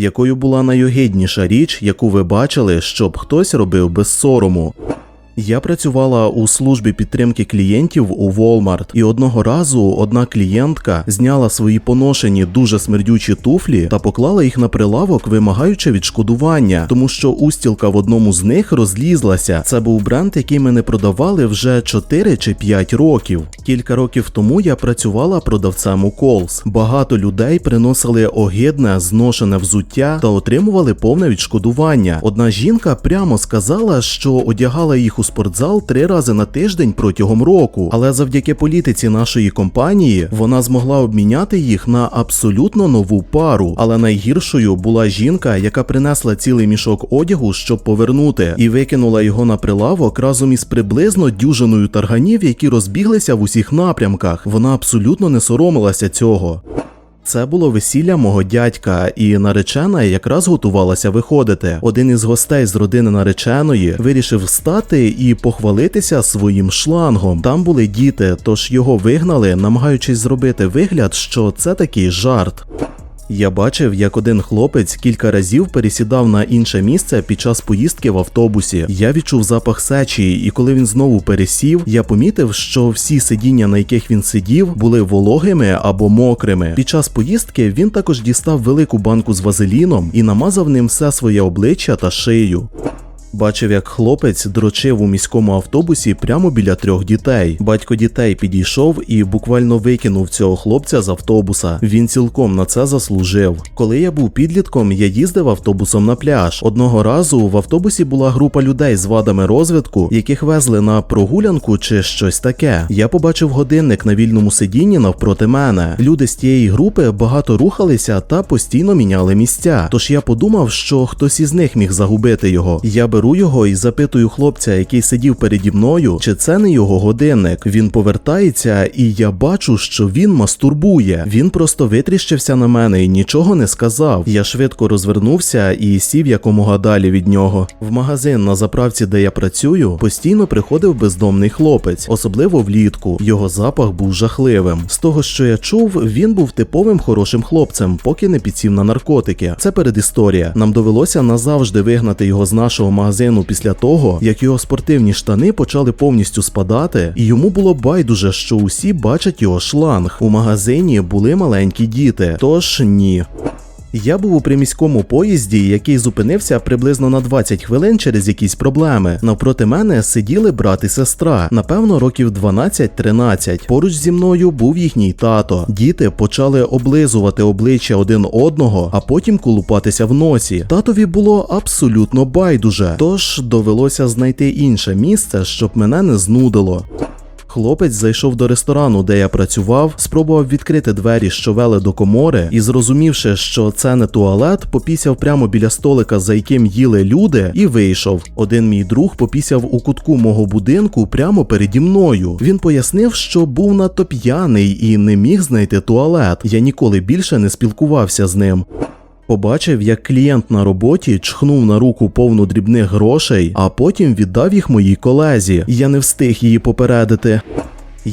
Якою була найогидніша річ, яку ви бачили, щоб хтось робив без сорому? Я працювала у службі підтримки клієнтів у Walmart, і одного разу одна клієнтка зняла свої поношені дуже смердючі туфлі та поклала їх на прилавок, вимагаючи відшкодування, тому що устілка в одному з них розлізлася. Це був бренд, який ми не продавали вже 4 чи 5 років. Кілька років тому я працювала продавцем у Колс. Багато людей приносили огидне, зношене взуття та отримували повне відшкодування. Одна жінка прямо сказала, що одягала їх у спортзал три рази на тиждень протягом року, але завдяки політиці нашої компанії вона змогла обміняти їх на абсолютно нову пару. Але найгіршою була жінка, яка принесла цілий мішок одягу, щоб повернути, і викинула його на прилавок разом із приблизно дюжиною тарганів, які розбіглися в усіх напрямках. Вона абсолютно не соромилася цього. Це було весілля мого дядька, і наречена якраз готувалася виходити. Один із гостей з родини нареченої вирішив встати і похвалитися своїм шлангом. Там були діти, тож його вигнали, намагаючись зробити вигляд, що це такий жарт. Я бачив, як один хлопець кілька разів пересідав на інше місце під час поїздки в автобусі. Я відчув запах сечі, і коли він знову пересів, я помітив, що всі сидіння, на яких він сидів, були вологими або мокрими. Під час поїздки він також дістав велику банку з вазеліном і намазав ним все своє обличчя та шию. Бачив, як хлопець дрочив у міському автобусі прямо біля трьох дітей. Батько дітей підійшов і буквально викинув цього хлопця з автобуса. Він цілком на це заслужив. Коли я був підлітком, я їздив автобусом на пляж. Одного разу в автобусі була група людей з вадами розвитку, яких везли на прогулянку чи щось таке. Я побачив годинник на вільному сидінні навпроти мене. Люди з тієї групи багато рухалися та постійно міняли місця. Тож я подумав, що хтось із них міг загубити його. Я беру його і запитую хлопця, який сидів переді мною, чи це не його годинник. Він повертається, і я бачу, що він мастурбує. Він просто витріщився на мене і нічого не сказав. Я швидко розвернувся і сів якомога далі від нього. В магазин на заправці, де я працюю, постійно приходив бездомний хлопець, особливо влітку. Його запах був жахливим. З того, що я чув, він був типовим хорошим хлопцем, поки не підсів на наркотики. Це передісторія. Нам довелося назавжди вигнати його з нашого магазину після того, як його спортивні штани почали повністю спадати, і йому було байдуже, що усі бачать його шланг. У магазині були маленькі діти. Тож ні. Я був у приміському поїзді, який зупинився приблизно на 20 хвилин через якісь проблеми. Навпроти мене сиділи брат і сестра, напевно, років 12-13. Поруч зі мною був їхній тато. Діти почали облизувати обличчя один одного, а потім колупатися в носі. Татові було абсолютно байдуже, тож довелося знайти інше місце, щоб мене не знудило. Хлопець зайшов до ресторану, де я працював, спробував відкрити двері, що вели до комори, і зрозумівши, що це не туалет, попісяв прямо біля столика, за яким їли люди, і вийшов. Один мій друг попісяв у кутку мого будинку прямо переді мною. Він пояснив, що був надто п'яний і не міг знайти туалет. Я ніколи більше не спілкувався з ним. Побачив, як клієнт на роботі чхнув на руку повну дрібних грошей, а потім віддав їх моїй колезі. Я не встиг її попередити.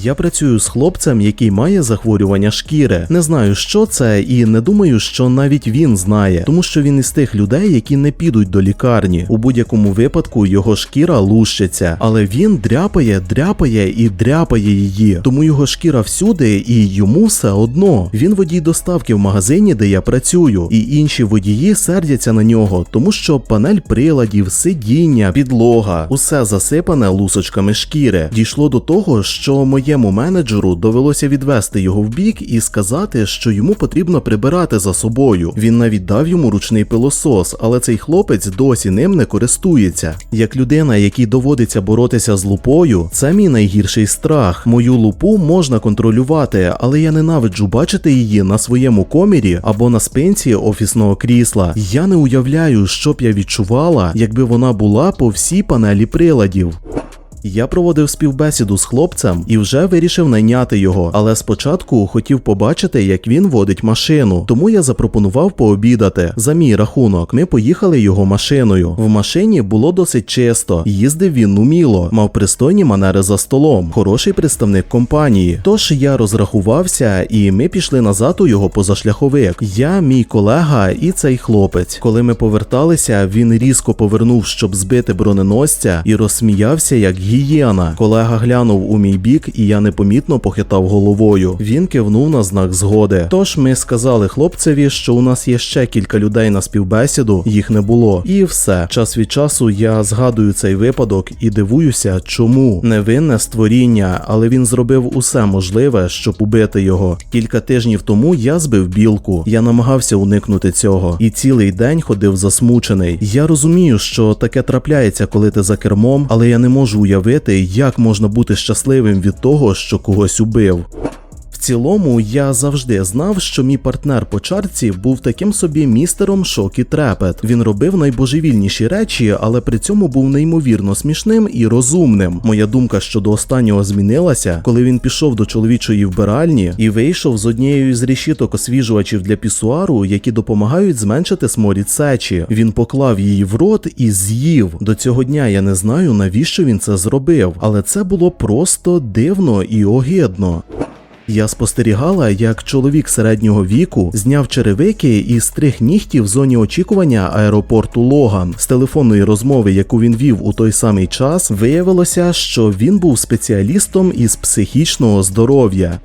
Я працюю з хлопцем, який має захворювання шкіри. Не знаю, що це, і не думаю, що навіть він знає, тому що він із тих людей, які не підуть до лікарні. У будь-якому випадку його шкіра лущиться, але він дряпає, дряпає і дряпає її. Тому його шкіра всюди, і йому все одно. Він водій доставки в магазині, де я працюю, і інші водії сердяться на нього, тому що панель приладів, сидіння, підлога, усе засипане лусочками шкіри. Дійшло до того, що моєму менеджеру довелося відвести його в бік і сказати, що йому потрібно прибирати за собою. Він навіть дав йому ручний пилосос, але цей хлопець досі ним не користується. Як людина, якій доводиться боротися з лупою, це мій найгірший страх. Мою лупу можна контролювати, але я ненавиджу бачити її на своєму комірі або на спинці офісного крісла. Я не уявляю, що б я відчувала, якби вона була по всій панелі приладів. Я проводив співбесіду з хлопцем і вже вирішив найняти його, але спочатку хотів побачити, як він водить машину. Тому я запропонував пообідати за мій рахунок. Ми поїхали його машиною. В машині було досить чисто. Їздив він уміло, мав пристойні манери за столом, хороший представник компанії. Тож я розрахувався, і ми пішли назад у його позашляховик. Я, мій колега і цей хлопець. Коли ми поверталися, він різко повернув, щоб збити броненосця, і розсміявся як гієна. Колега глянув у мій бік, і я непомітно похитав головою. Він кивнув на знак згоди. Тож ми сказали хлопцеві, що у нас є ще кілька людей на співбесіду, їх не було. І все. Час від часу я згадую цей випадок і дивуюся, чому невинне створіння, але він зробив усе можливе, щоб убити його. Кілька тижнів тому я збив білку. Я намагався уникнути цього і цілий день ходив засмучений. Я розумію, що таке трапляється, коли ти за кермом, але я не можу уявити, як можна бути щасливим від того, що когось убив. В цілому я завжди знав, що мій партнер по чарці був таким собі містером шок і трепет. Він робив найбожевільніші речі, але при цьому був неймовірно смішним і розумним. Моя думка щодо останнього змінилася, коли він пішов до чоловічої вбиральні і вийшов з однією з решіток освіжувачів для пісуару, які допомагають зменшити сморід сечі. Він поклав її в рот і з'їв. До цього дня я не знаю, навіщо він це зробив, але це було просто дивно і огидно. Я спостерігала, як чоловік середнього віку зняв черевики і стриг нігті в зоні очікування аеропорту Логан. З телефонної розмови, яку він вів у той самий час, виявилося, що він був спеціалістом із психічного здоров'я.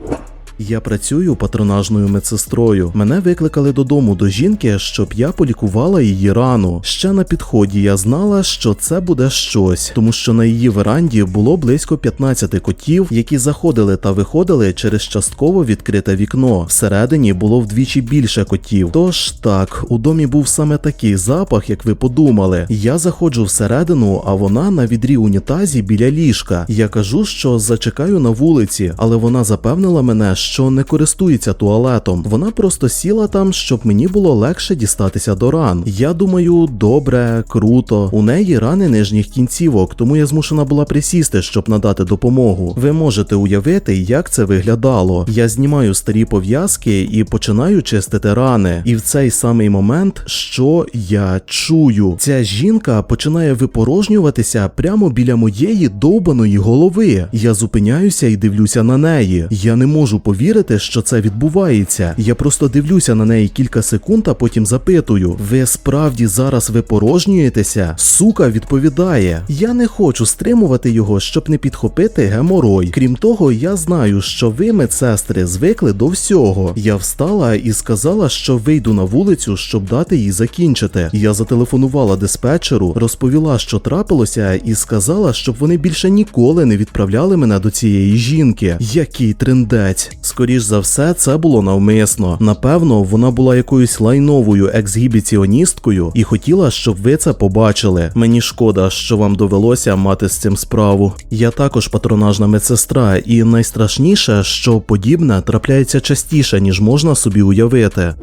Я працюю патронажною медсестрою. Мене викликали додому до жінки, щоб я полікувала її рану. Ще на підході я знала, що це буде щось, тому що на її веранді було близько 15 котів, які заходили та виходили через частково відкрите вікно. Всередині було вдвічі більше котів. Тож так, у домі був саме такий запах, як ви подумали. Я заходжу всередину, а вона на відрі унітазі біля ліжка. Я кажу, що зачекаю на вулиці, але вона запевнила мене, що не користується туалетом. Вона просто сіла там, щоб мені було легше дістатися до ран. Я думаю, добре, круто. У неї рани нижніх кінцівок, тому я змушена була присісти, щоб надати допомогу. Ви можете уявити, як це виглядало. Я знімаю старі пов'язки і починаю чистити рани. І в цей самий момент, що я чую, ця жінка починає випорожнюватися прямо біля моєї довбаної голови. Я зупиняюся і дивлюся на неї. Я не можу повірити, що це відбувається. Я просто дивлюся на неї кілька секунд, а потім запитую: ви справді зараз випорожнюєтеся? Сука відповідає: Я не хочу стримувати його, щоб не підхопити геморой. Крім того, я знаю, що ви, медсестри, звикли до всього. Я встала і сказала, що вийду на вулицю, щоб дати їй закінчити. Я зателефонувала диспетчеру, розповіла, що трапилося, і сказала, щоб вони більше ніколи не відправляли мене до цієї жінки. Який трендець. Скоріш за все, це було навмисно. Напевно, вона була якоюсь лайновою ексгібіціоністкою і хотіла, щоб ви це побачили. Мені шкода, що вам довелося мати з цим справу. Я також патронажна медсестра, і найстрашніше, що подібне трапляється частіше, ніж можна собі уявити.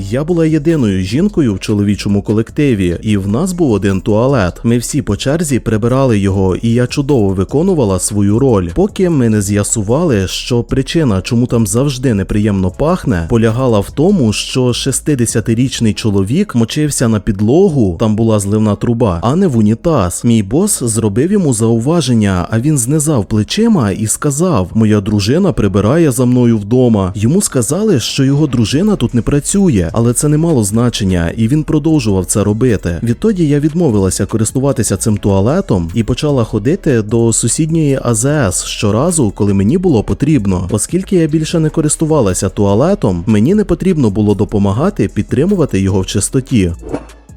Я була єдиною жінкою в чоловічому колективі, і в нас був один туалет. Ми всі по черзі прибирали його, і я чудово виконувала свою роль, поки ми не з'ясували, що причина, чому там завжди неприємно пахне, полягала в тому, що 60-річний чоловік мочився на підлогу, там була зливна труба, а не в унітаз. Мій бос зробив йому зауваження, а він знизав плечима і сказав: Моя дружина прибирає за мною вдома. Йому сказали, що його дружина тут не працює але це не мало значення, і він продовжував це робити. Відтоді я відмовилася користуватися цим туалетом і почала ходити до сусідньої АЗС щоразу, коли мені було потрібно. Оскільки я більше не користувалася туалетом, мені не потрібно було допомагати підтримувати його в чистоті.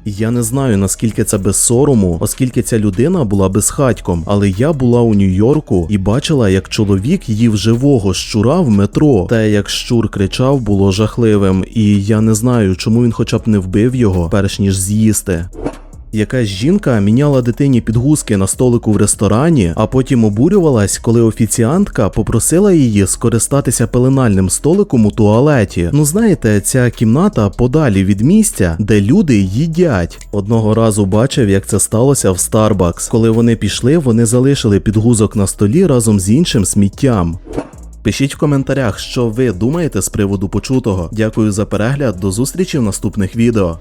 Я не знаю наскільки це без сорому, оскільки ця людина була безхатьком, але я була у Нью-Йорку і бачила, як чоловік їв живого щура в метро. Те, як щур кричав, було жахливим, і я не знаю, чому він хоча б не вбив його, перш ніж з'їсти. Якась жінка міняла дитині підгузки на столику в ресторані, а потім обурювалась, коли офіціантка попросила її скористатися пеленальним столиком у туалеті. Ну знаєте, ця кімната подалі від місця, де люди їдять. Одного разу бачив, як це сталося в Starbucks. Коли вони пішли, вони залишили підгузок на столі разом з іншим сміттям. Пишіть в коментарях, що ви думаєте з приводу почутого. Дякую за перегляд, до зустрічі в наступних відео.